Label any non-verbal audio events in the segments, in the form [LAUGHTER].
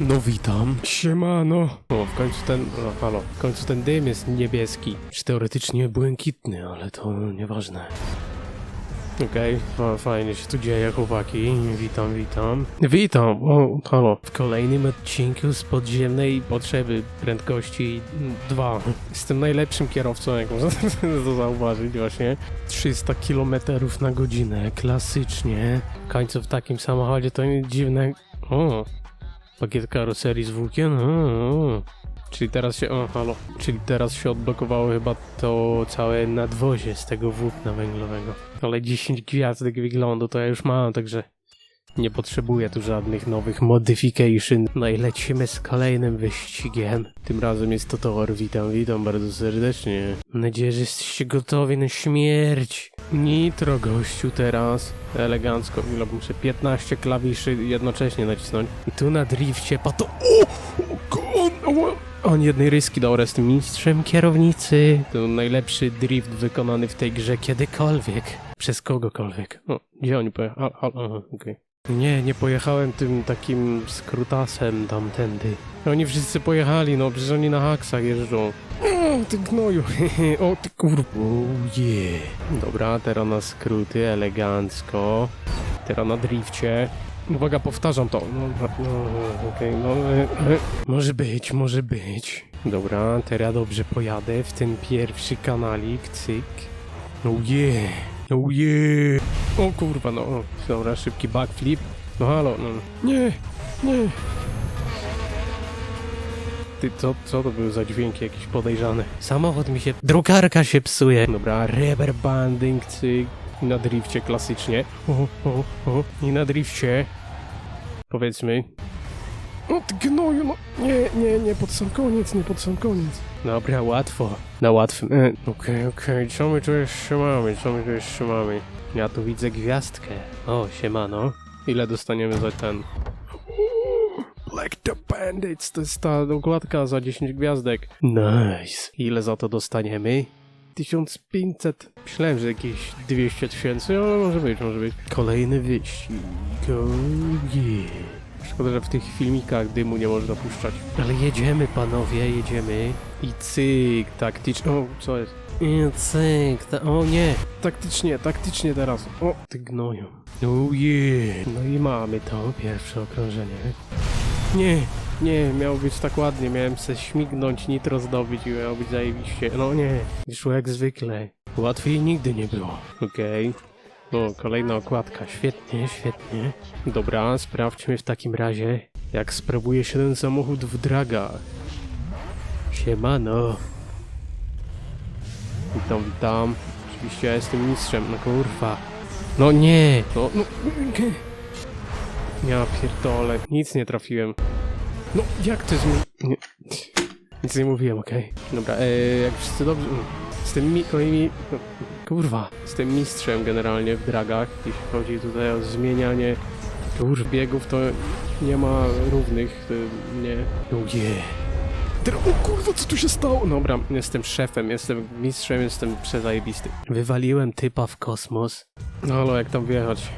No witam. Siemano. O, w końcu ten, no halo, w końcu ten dym jest niebieski. Czy teoretycznie błękitny, ale to nieważne. Okej, fa- fajnie się tu dzieje, chłopaki. Witam, witam. Witam, o, halo. W kolejnym odcinku z podziemnej potrzeby prędkości 2. Jestem najlepszym kierowcą, jak można to zauważyć właśnie. 300 km na godzinę, klasycznie. W końcu w takim samochodzie to nie dziwne... O, pakiet karoserii z włókien? O, o. Czyli teraz się, o halo, czyli teraz się odblokowało chyba to całe nadwozie z tego włókna węglowego. Ale 10 gwiazdek wyglądu to ja już mam, także nie potrzebuję tu żadnych nowych modification. No i lecimy z kolejnym wyścigiem. Tym razem jest to tor. Witam, witam bardzo serdecznie. Mam nadzieję, że jesteście gotowi na śmierć. Nitro gościu teraz. Elegancko. Ile muszę 15 klawiszy jednocześnie nacisnąć. I tu na drifcie pato... O! o, o, on jednej ryski dał, jestem mistrzem kierownicy. To najlepszy drift wykonany w tej grze kiedykolwiek. Przez kogokolwiek. O, gdzie oni pojechali? Okej. Nie, nie pojechałem tym takim skrutasem tamtędy. Oni wszyscy pojechali, no przecież oni na haksach jeżdżą. [LAUGHS] O, ty gnoju, o ty kur... Oh yeah. Dobra, teraz na skróty, elegancko. Teraz na drifcie. Uwaga, powtarzam to. No, no, no okej, no... E, e. Może być, może być. Dobra, teraz dobrze pojadę w ten pierwszy kanalik, cyk. Oh yeah, oh yeah. O kurwa, no. o, Dobra, szybki backflip. No halo, no. Nie, nie. Ty, co, co to były za dźwięki jakieś podejrzane? Samochód mi się... Drukarka się psuje. Dobra, rubber banding, cyk. Na drifcie klasycznie. O, o, o. I na drifcie. Powiedzmy. O ty gnoju, no. Nie, nie, nie pod sam koniec, nie pod sam koniec. Dobra, łatwo. Na łatwym. e, Okej, okej, co my tu jeszcze mamy? Co my tu jeszcze mamy? Ja tu widzę gwiazdkę. O, siemano. Ile dostaniemy za ten? Like the Bandits, to jest ta dokładka za 10 gwiazdek. Nice. Ile za to dostaniemy? 1500. Myślałem, że jakieś 200 tysięcy, ale może być, może być. Kolejny wyścig. Oh yeah. Szkoda, że w tych filmikach dymu nie można puszczać. Ale jedziemy, panowie, jedziemy. I cyk, taktycznie. O, co jest? I cyk, ta... o nie. Taktycznie, taktycznie teraz. O, ty gnoju. Oh yeah. No i mamy to, pierwsze okrążenie. Nie, nie, miało być tak ładnie, miałem se śmignąć, nitro zdobyć i miało być zajebiście. No nie, wyszło jak zwykle. Łatwiej nigdy nie było. Okej. O, kolejna okładka, świetnie, świetnie. Dobra, sprawdźmy w takim razie, jak sprawuje się ten samochód w dragach. Siemano. Witam, witam. Oczywiście ja jestem mistrzem, no kurwa. No nie, no, no. Ja pierdolę, nic nie trafiłem. No, jak to jest. Nic nie mówiłem, okej. Dobra, e, jak wszyscy dobrze... mm, Z tym mi... moimi... No, kurwa, tym mistrzem generalnie w dragach, jeśli chodzi tutaj o zmienianie tur biegów, to nie ma równych, to nie... Oh yeah. O kurwa, co tu się stało? Dobra, jestem szefem, jestem mistrzem, jestem przezajebisty. Wywaliłem typa w kosmos. No ale jak tam wjechać?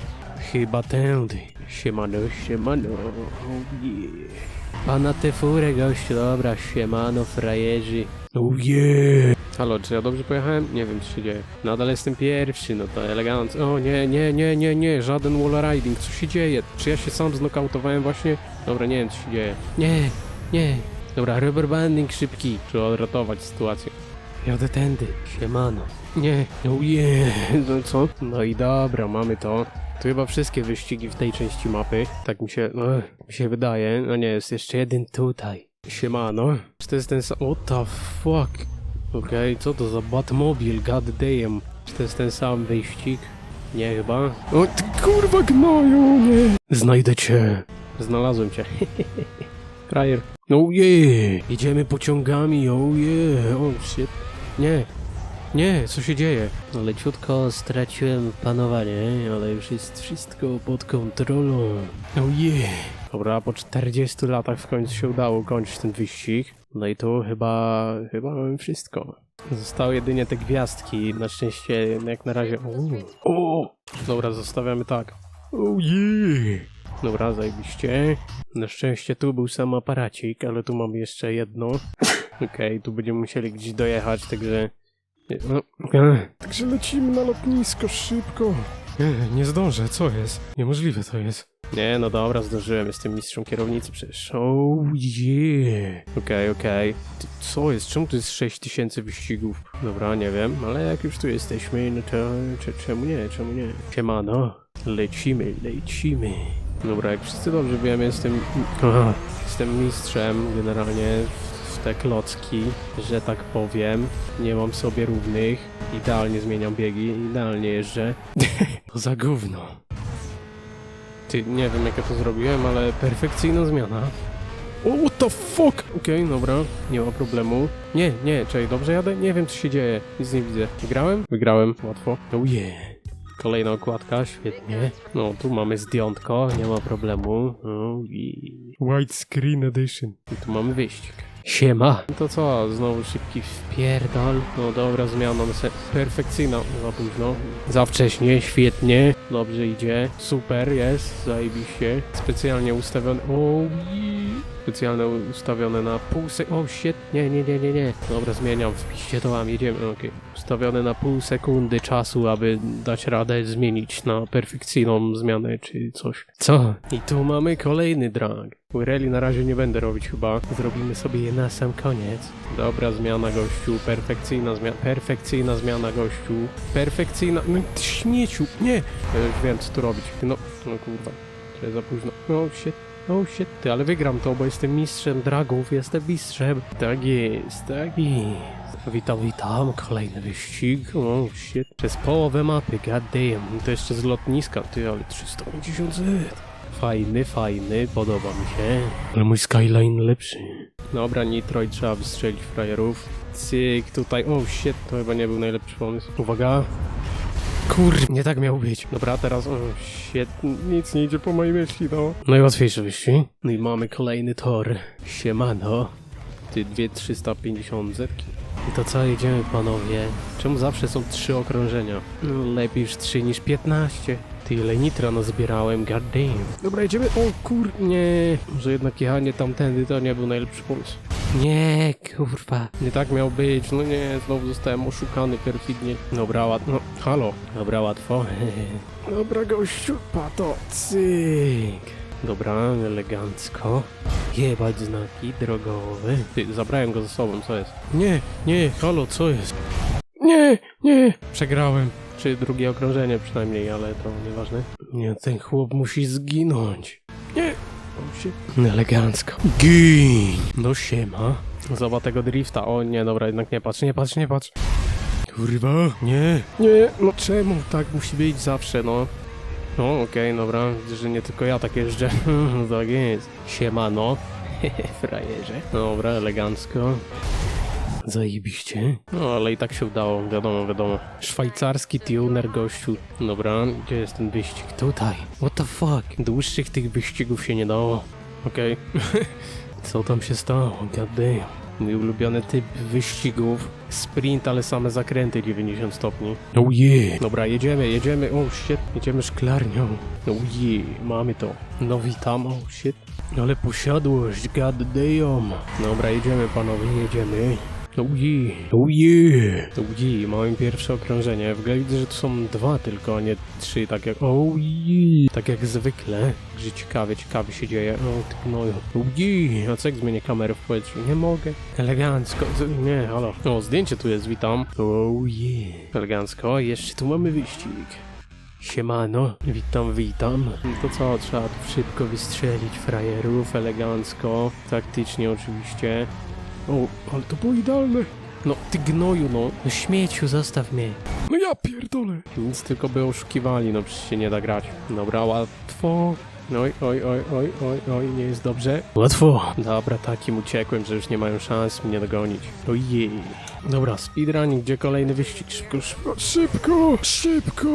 Chyba tędy. Siemano, siemano. Oh yeah. A na tę furę, gościu, dobra, siemano, frajerzy. Oh yeah. Halo, czy ja dobrze pojechałem? Nie wiem, co się dzieje. Nadal jestem pierwszy, no to elegancko. O nie, nie, nie, nie, nie, żaden wall riding, co się dzieje? Czy ja się sam znokautowałem właśnie? Dobra, nie wiem, co się dzieje. Nie, nie. Dobra, rubber banding szybki. Trzeba odratować sytuację. Jadę tędy, siemano. Nie, oh yeah. No co? No i dobra, mamy to. To chyba wszystkie wyścigi w tej części mapy. Tak mi się, no, mi się wydaje. No nie, jest jeszcze jeden tutaj. Siemano. Czy to jest ten sam... What the fuck? Okej, co to za Batmobile, god damn. Czy to jest ten sam wyścig? Nie chyba. O ty kurwa gnoju, nie. Znajdę cię. Znalazłem cię. [LAUGHS] Frajer. Oh yeah. Idziemy pociągami, oh yeah. Oh shit. Nie. Nie, co się dzieje? No, Leciutko straciłem panowanie, ale już jest wszystko pod kontrolą. Oh yeah. Dobra, po 40 latach w końcu się udało kończyć ten wyścig. No i tu chyba, chyba mamy wszystko. Zostały jedynie te gwiazdki, na szczęście jak na razie... O, o! Dobra, zostawiamy tak. Oh yeah! Dobra, zajebiście. Na szczęście tu był sam aparacik, ale tu mam jeszcze jedno. [LAUGHS] Okej, tu będziemy musieli gdzieś dojechać, także... No, Także lecimy na lotnisko szybko. Nie, nie zdążę, co jest? Niemożliwe to jest. Nie, no dobra, zdążyłem, jestem mistrzem kierownicy przecież. Oh yeah. Okej, okej. Ty, Co jest? Czemu tu jest 6000 wyścigów? Dobra, nie wiem, ale jak już tu jesteśmy, no to cze- czemu nie, czemu nie? Siemano, lecimy, lecimy. Dobra, jak wszyscy dobrze wiemy, jestem, aha, jestem mistrzem generalnie w- w te klocki, że tak powiem. Nie mam sobie równych, idealnie zmieniam biegi, idealnie jeżdżę. to [LAUGHS] za gówno. Ty, nie wiem jak ja to zrobiłem, ale perfekcyjna zmiana. O, what the fuck? Okej, dobra, nie ma problemu. Nie, nie, czekaj, dobrze jadę? Nie wiem co się dzieje, nic nie widzę. Wygrałem? Wygrałem, łatwo. Oh yeah. Kolejna okładka, świetnie. No, tu mamy zdjątko, nie ma problemu. Oh yeah. White Screen Edition. I tu mamy wyścig. Siema. To co, znowu szybki wpierdol. No dobra, zmiana, no se- perfekcyjna. Za późno. Za wcześnie, świetnie. Dobrze idzie. Super jest, zajebiście. Specjalnie ustawione. O, Specjalne ustawione na pół sek... O, shit. Nie, nie, nie, nie. Dobra, zmieniam. Wpiszcie to mam, jedziemy. Okej. Ustawione na pół sekundy czasu, aby dać radę zmienić na perfekcyjną zmianę, czy coś. Co? I tu mamy kolejny drag. Rally na razie nie będę robić chyba. Zrobimy sobie je na sam koniec. Dobra zmiana gościu, perfekcyjna zmiana, perfekcyjna zmiana gościu. Perfekcyjna... No śmieciu, nie! Już wiem co tu robić. No, no kurwa. Czy za późno. No shit. Oh shit, ty, ale wygram to, bo jestem mistrzem dragów, jestem mistrzem. Tak jest, tak jest. Witam, witam, kolejny wyścig. Oh shit. Przez połowę mapy, god damn. To jeszcze z lotniska, ty, ale 350 Z. Fajny, fajny, podoba mi się. Ale mój skyline lepszy. Dobra, nitro i trzeba wystrzelić frajerów. Cyk, tutaj, oh shit, to chyba nie był najlepszy pomysł. Uwaga. Kur... Nie tak miał być. Dobra, teraz... O, shit, nic nie idzie po mojej myśli, no. Najłatwiejszy wyścig. No i mamy kolejny tor. Siemano. Ty, dwie 350 zetki. I to co, jedziemy panowie? Czemu zawsze są trzy okrążenia? No, lepiej już trzy niż 15. Ty, ile nitra nazbierałem, god damn. Dobra, jedziemy. O kur... Nie. Może jednak jechanie tamtędy to nie był najlepszy pomysł. Nie, kurwa. Nie tak miał być. No nie, znowu zostałem oszukany perfidnie. Dobra, łatwo. No, halo. Dobra, łatwo. [LAUGHS] Dobra, gościu. Pato. Cyk. Dobra, elegancko. Jebać znaki drogowe. Ty, zabrałem go ze sobą, co jest? Nie, nie, halo, co jest? Nie, nie. Przegrałem. Czy drugie okrążenie przynajmniej, ale to nieważne. Nie, ten chłop musi zginąć. Nie. O, się... Elegancko. Gin. No siema. Zobacz tego drifta. O nie, dobra, jednak nie patrz, nie patrz, nie patrz. Kurwa, nie. Nie, no czemu tak musi być zawsze, no. No, okej, dobra, widzę, że nie tylko ja tak jeżdżę. [LAUGHS] tak jest. Siemano. [LAUGHS] Frajerze. Dobra, elegancko. Zajebiście. No, ale i tak się udało, wiadomo, wiadomo. Szwajcarski tuner gościu. Dobra, gdzie jest ten wyścig? Tutaj. What the fuck? Dłuższych tych wyścigów się nie dało. Okej. [LAUGHS] Co tam się stało? God damn. Mój ulubiony typ wyścigów. Sprint, ale same zakręty 90 stopni. Oh yeah. Dobra, jedziemy, jedziemy. Oh shit, jedziemy szklarnią. Oh yeah, mamy to. No witam, oh shit. Ale posiadłość, god damn. Dobra, jedziemy panowie, jedziemy. Oh yeah, oh yeah, oh yeah, mamy pierwsze okrążenie. W ogóle widzę, że tu są dwa tylko, a nie trzy, tak jak, oh yeah, tak jak zwykle. Że ciekawie, ciekawie się dzieje. O, ty gnoju. Oh yeah, a co jak zmienię kamerę w powietrzu? Nie mogę. Elegancko, nie, halo. O, zdjęcie tu jest, witam. Oh yeah, elegancko, jeszcze tu mamy wyścig. Siemano, witam, witam. To co, trzeba tu szybko wystrzelić frajerów, elegancko, taktycznie oczywiście. O, ale to było idealne. No, ty gnoju, no. No śmieciu, zostaw mnie. No ja pierdolę. Nic, tylko by oszukiwali, no przecież się nie da grać. Dobra, łatwo. Oj, oj, oj, oj, oj, oj, nie jest dobrze. Łatwo. Dobra, takim uciekłem, że już nie mają szans mnie dogonić. Ojej. Dobra, speedrun, gdzie kolejny wyścig? Szybko, szybko, szybko, szybko,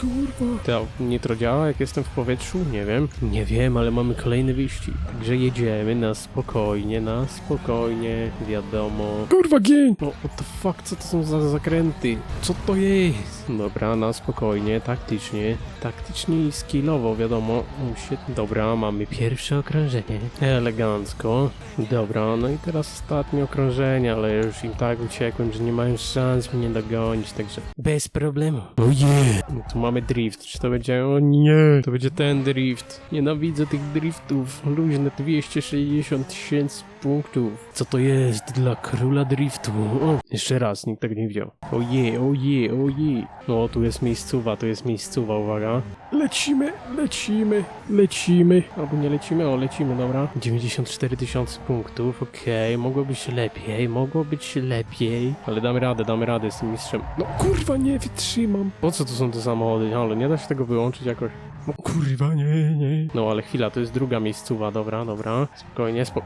kurwa. To nitro działa, jak jestem w powietrzu? Nie wiem. Nie wiem, ale mamy kolejny wyścig. Także jedziemy na spokojnie, na spokojnie, wiadomo. Kurwa, gień! O, what the fuck, co to są za zakręty? Co to jest? Dobra, na spokojnie, taktycznie. Taktycznie i skillowo, wiadomo. Oh. Dobra, mamy pierwsze okrążenie. Elegancko. Dobra, no i teraz ostatnie okrążenie, ale już im tak uciekłem, że nie mają szans mnie dogonić, także bez problemu. Ojej! No tu mamy drift. Czy to będzie... O nie! To będzie ten drift. Nienawidzę tych driftów. Luźne 260 tysięcy punktów. Co to jest dla króla driftu? O, jeszcze raz, nikt tak nie widział. Oje, oje, oje. No, tu jest miejscowa, tu jest miejscowa, uwaga. Lecimy, lecimy, lecimy. Albo nie lecimy, o, lecimy, dobra. 94 tysiące punktów, okej, mogło być lepiej, mogło być lepiej. Ale damy radę, damy radę z tym mistrzem. No kurwa, nie wytrzymam. Po co to są te samochody? Ale nie da się tego wyłączyć jakoś. No kurwa, nie, nie. No ale chwila, to jest druga miejscowa, dobra, dobra. Spokojnie, spo...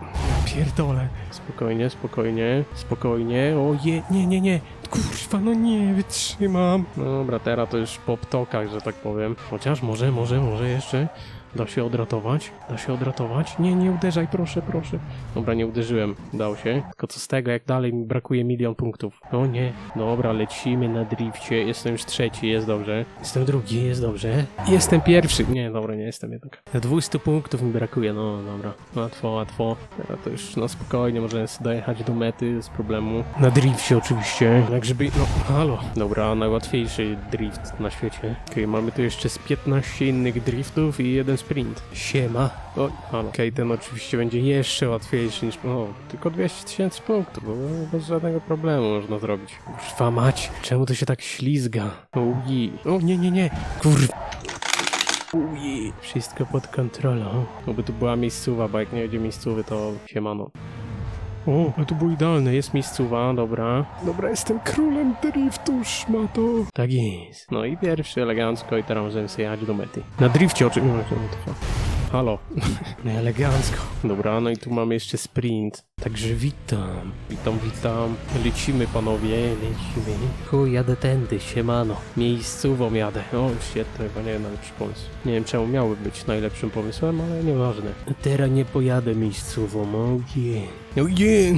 Pierdolę. Spokojnie, spokojnie, spokojnie. O je, nie, nie, nie. Kurwa, no nie, wytrzymam. No dobra, teraz to już po ptokach, że tak powiem. Chociaż może, może, może jeszcze. Da się odratować? Da się odratować? Nie, nie uderzaj, proszę, proszę. Dobra, nie uderzyłem. Dał się. Tylko co z tego, jak dalej mi brakuje milion punktów. O nie. Dobra, lecimy na drifcie. Jestem już trzeci, jest dobrze. Jestem drugi, jest dobrze. Jestem pierwszy. Nie, dobra, nie jestem jednak. 200 punktów mi brakuje, no dobra. Łatwo, łatwo. Teraz to już na spokojnie możemy dojechać do mety bez problemu. Na drifcie oczywiście. Jak żeby... No, halo. Dobra, najłatwiejszy drift na świecie. Okej, mamy tu jeszcze z 15 innych driftów i jeden sprint. Siema. O. Okej, ten oczywiście będzie jeszcze łatwiejszy niż... O, tylko 200 tysięcy punktów. bo Bez żadnego problemu można zrobić. Kurwa mać, czemu to się tak ślizga? Uji. O, nie, nie, nie. Kurwa. Uji. Wszystko pod kontrolą. Oby tu była miejscowa, bo jak nie będzie miejscowy, to siemano. O, ale to było idealne, jest miejscowa, dobra. Dobra, jestem królem driftu, szmato. Tak jest. No i pierwszy elegancko i teraz możemy sobie jechać do mety. Na drifcie oczywiście. Halo. No elegancko. Dobra, no i tu mamy jeszcze sprint. Także witam. Witam, witam. Lecimy panowie, lecimy. Chuj, jadę tędy, siemano. Miejscową jadę. O, świetny, chyba nie najlepszy pomysł. Nie wiem czemu miały być najlepszym pomysłem, ale nieważne. Teraz nie pojadę miejscową, oh yeah. Oh yeah.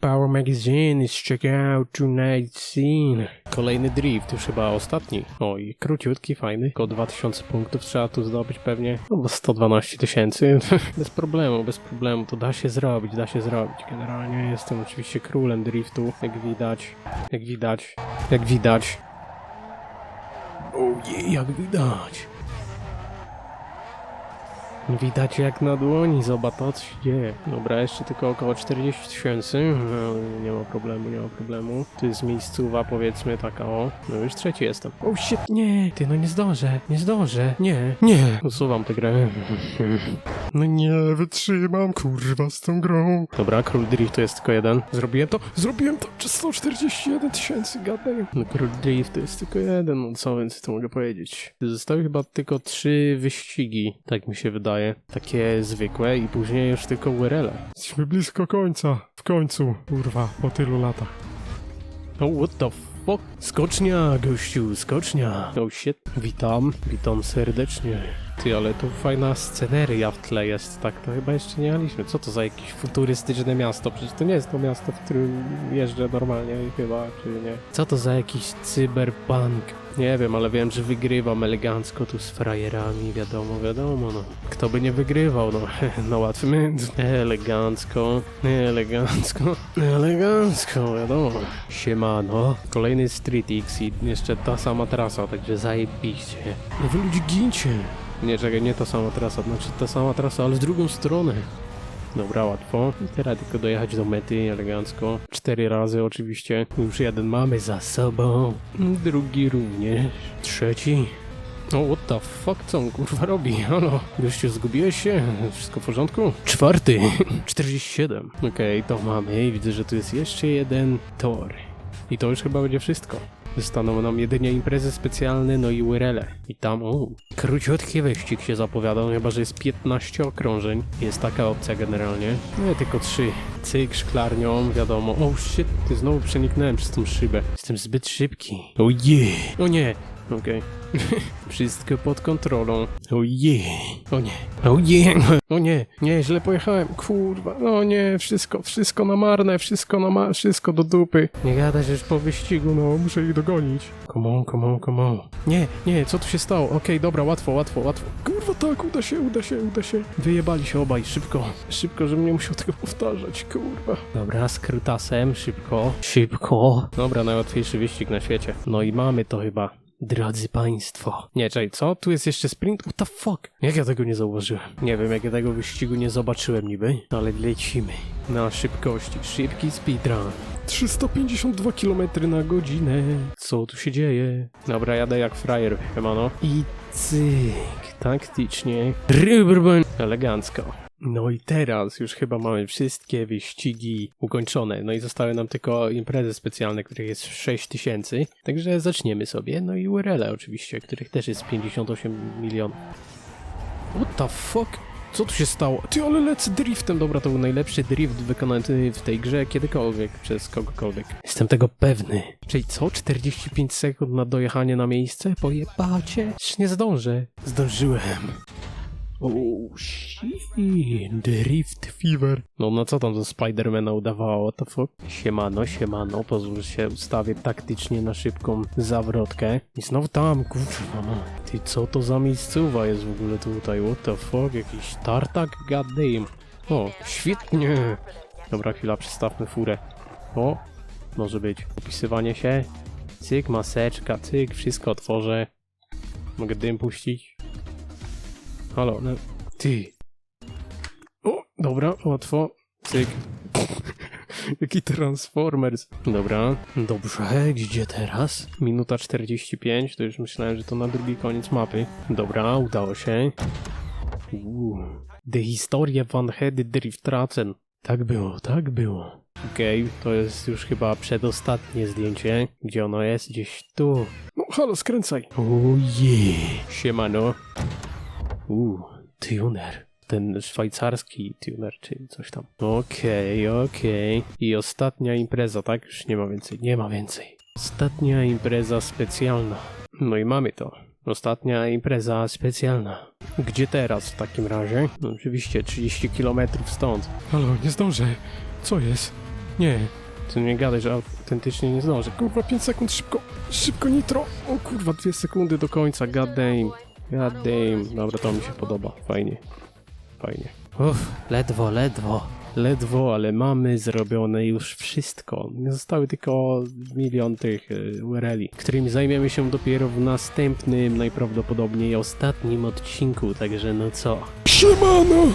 Power Magazine is checking out tonight's scene. Kolejny drift, już chyba ostatni. O, i króciutki, fajny. Tylko 2000 punktów trzeba tu zdobyć pewnie. No bo 112 tysięcy. [LAUGHS] bez problemu, bez problemu. To da się zrobić, da się zrobić. Generalnie jestem oczywiście królem driftu, jak widać. Jak widać. Jak widać. Ojej, jak widać. Widać jak na dłoni, zobacz to co się dzieje. Dobra, jeszcze tylko około 40 tysięcy, ale nie ma problemu, nie ma problemu. Tu jest miejscowa powiedzmy taka o. No już trzeci jestem. O shit, nie, ty no nie zdążę, nie zdążę, nie, nie. Usuwam tę grę. [LAUGHS] No nie, wytrzymam, kurwa z tą grą. Dobra, król driftu jest tylko jeden. Zrobiłem to, zrobiłem to, czy 141 tysięcy, gadaj. No król driftu jest tylko jeden, no co więc tu mogę powiedzieć. Zostały chyba tylko trzy wyścigi, tak mi się wydaje. Takie zwykłe i później już tylko URL. Jesteśmy blisko końca, w końcu, kurwa, po tylu latach. Oh, what the fuck? Skocznia, gościu, skocznia. Oh shit. Witam, witam serdecznie. Ty, ale tu fajna sceneria w tle jest, tak to chyba jeszcze nie jechaliśmy. Co to za jakieś futurystyczne miasto? Przecież to nie jest to miasto, w którym jeżdżę normalnie chyba, czy nie? Co to za jakiś cyberpunk? Nie wiem, ale wiem, że wygrywam elegancko tu z frajerami, wiadomo, wiadomo, no. Kto by nie wygrywał, no, [LAUGHS] no łatwy Elegancko, elegancko, [LAUGHS] elegancko, wiadomo. Siemano, kolejny Street X i jeszcze ta sama trasa, także zajebiście. Wy ludzie gincie. Nie, czekaj, nie ta sama trasa, znaczy ta sama trasa, ale w drugą stronę. Dobra, łatwo. I teraz tylko dojechać do mety elegancko. Cztery razy oczywiście. Już jeden mamy za sobą. Drugi również. Trzeci. O, what the fuck, co on kurwa robi? Halo, gościu, zgubiłeś się? Wszystko w porządku? Czwarty. [LAUGHS] 47. Okej, to mamy. Widzę, że tu jest jeszcze jeden tor. I to już chyba będzie wszystko. Zostaną nam jedynie imprezy specjalne, no i URL. I tam, o, króciutki wyścig się zapowiadał, chyba że jest 15 okrążeń. Jest taka opcja generalnie. Nie, tylko 3. Cyk, szklarnią, wiadomo. O, shit, znowu przeniknąłem przez tą szybę. Jestem zbyt szybki. O je! O nie! Okej. [LAUGHS] Wszystko pod kontrolą. Ojej. O nie. Ojej. O nie. Nie, źle pojechałem. Kurwa. No nie, wszystko, wszystko na marne, wszystko na ma wszystko do dupy. Nie gadaj, że już po wyścigu, no, muszę ich dogonić. Come on, come on, come on. Nie, nie, co tu się stało? Okej, dobra, łatwo, łatwo, łatwo. Kurwa, tak, uda się, uda się, uda się. Wyjebali się obaj, szybko. Szybko, żebym nie musiał tego powtarzać, kurwa. Dobra, z krytasem, szybko. Szybko. Dobra, najłatwiejszy wyścig na świecie. No i mamy to chyba. Drodzy Państwo. Nie, czekaj, co? Tu jest jeszcze sprint? What the fuck? Jak ja tego nie zauważyłem? Nie wiem, jak ja tego wyścigu nie zobaczyłem niby, ale lecimy. Na szybkości. Szybki speedrun. 352 km na godzinę. Co tu się dzieje? Dobra, jadę jak frajer, no. I cyk, taktycznie. Rybrben. Elegancko. No i teraz już chyba mamy wszystkie wyścigi ukończone. No i zostały nam tylko imprezy specjalne, których jest 6000. Także zaczniemy sobie. No i URL oczywiście, których też jest 58 milionów. What the fuck? Co tu się stało? Ty, ale lecę driftem. Dobra, to był najlepszy drift wykonany w tej grze kiedykolwiek przez kogokolwiek. Jestem tego pewny. Czyli co? 45 sekund na dojechanie na miejsce? Pojebacie? Już nie zdążę. Zdążyłem. Oh shit, Drift Fever. No na co tam do Spidermana udawało, the fuck? Siemano, siemano, pozwól się ustawię taktycznie na szybką zawrotkę. I znowu tam, kurwa ma. Ty, co to za miejscowa jest w ogóle tutaj, what the fuck? Jakiś tartak? God damn. O, świetnie. Dobra, chwila, przestawmy furę. O, może być. Opisywanie się. Cyk, maseczka, cyk, wszystko otworzę. Mogę dym puścić. Halo, no. Ty. O, dobra, łatwo. Cyk. [LAUGHS] Jaki Transformers. Dobra, dobrze, gdzie teraz? Minuta 45, to już myślałem, że to na drugi koniec mapy. Dobra, udało się. Uuu. The Historie van Hedy Driftratzen. Tak było, tak było. Okej, to jest już chyba przedostatnie zdjęcie. Gdzie ono jest? Gdzieś tu. No, halo, skręcaj. Ojej. Siemano. Uuu, tuner. Ten szwajcarski tuner, czy coś tam. Okej, okej. I ostatnia impreza, tak? Już nie ma więcej, nie ma więcej. Ostatnia impreza specjalna. No i mamy to. Ostatnia impreza specjalna. Gdzie teraz w takim razie? No, oczywiście 30 km stąd. Halo, nie zdążę. Co jest? Nie. Ty nie gadaj, że autentycznie nie zdążę. Kurwa, 5 sekund, szybko. Szybko nitro. O kurwa, 2 sekundy do końca, god damn. God damn. Dobra, to mi się podoba. Fajnie. Fajnie. Uff, ledwo, ledwo. Ledwo, ale mamy zrobione już wszystko. Nie zostały tylko milion tych URL-i, którymi zajmiemy się dopiero w następnym, najprawdopodobniej ostatnim odcinku, także no co? Siemano!